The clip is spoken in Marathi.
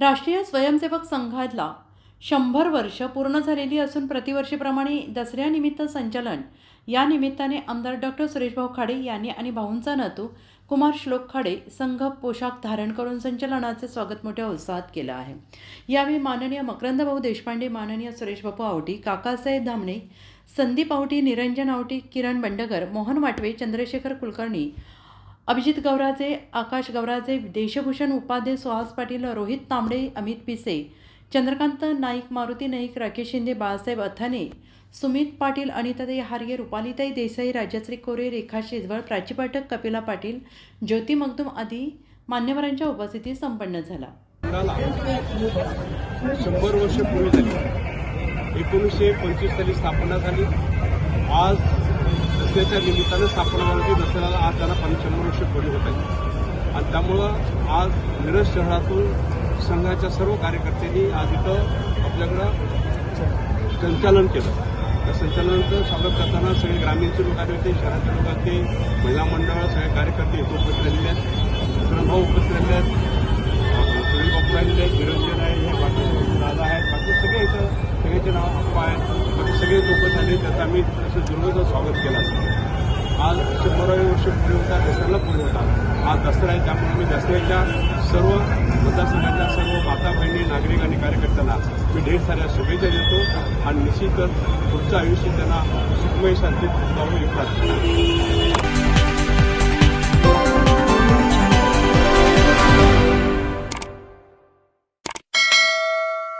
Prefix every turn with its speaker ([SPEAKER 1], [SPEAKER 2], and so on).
[SPEAKER 1] राष्ट्रीय स्वयंसेवक संघाला शंभर वर्ष पूर्ण झालेली असून प्रतिवर्षीप्रमाणे दसऱ्यानिमित्त संचलन. या निमित्ताने आमदार डॉक्टर सुरेशभाऊ खाडे यांनी आणि भाऊंचा नातू कुमार श्लोक खाडे संघ पोशाख धारण करून संचलनाचे स्वागत मोठ्या उत्साहात केलं आहे. यावेळी माननीय मकरंदभाऊ देशपांडे माननीय सुरेशबापू आवटी काकासाहेब धामणे संदीप आवटी निरंजन आवटी किरण बंडगर मोहन वाटवे चंद्रशेखर कुलकर्णी अभिजित गौराजे आकाश गौराजे देशभूषण उपाध्ये सुहास पाटील रोहित तांबडे अमित पिसे चंद्रकांत नाईक मारुती नाईक राकेश शिंदे बाळासाहेब अथाने सुमित पाटील अनिताताई हारगे रुपालीताई देसाई राजश्री कोरे रेखा शेजवळ प्राची पाठक कपिला पाटील ज्योती मगदुम आदी मान्यवरांच्या उपस्थितीत संपन्न झाला.
[SPEAKER 2] शंभर वर्ष पूर्ण झाली. एकोणीसशे पंचवीस साली स्थापना झाली. आज दसऱ्याच्या निमित्तानं स्थापना झाली दसऱ्याला आज त्याला पंच्याण्णव शंभर वर्ष पूर्ण होत आहे. आणि त्यामुळं आज मिरज शहरातून संघाच्या सर्व कार्यकर्त्यांनी आज इथं आपल्याकडं संचालन केलं. त्या संचालनाचं स्वागत करताना सगळे ग्रामीणचे लोक आले होते शहराचे लोक आले होते महिला मंडळ सगळे कार्यकर्ते इथं उपस्थित राहिलेले आहेत. भाऊ उपस्थित राहिलेले आहेत. सुनील बापू राहिलेले आहेत निरंजन आहे हे बाकी दादा आहेत. बाकी सगळे इथं सगळ्याचे नाव अप्पा आहेत लोक झाले त्याचं आम्ही असं दुर्गचं स्वागत केलं आज शंभरावे वर्ष पुढे होता दसऱ्याला पुढे होता. आज दसरा आहे त्यामुळे मी दसऱ्याच्या सर्व मतदारसंघातल्या सर्व माता बहिणी नागरिक आणि कार्यकर्त्यांना मी ढेर साऱ्या शुभेच्छा देतो. आणि निश्चितच पुढचं आयुष्य त्यांना सुखमय शांतीत जाऊन येतात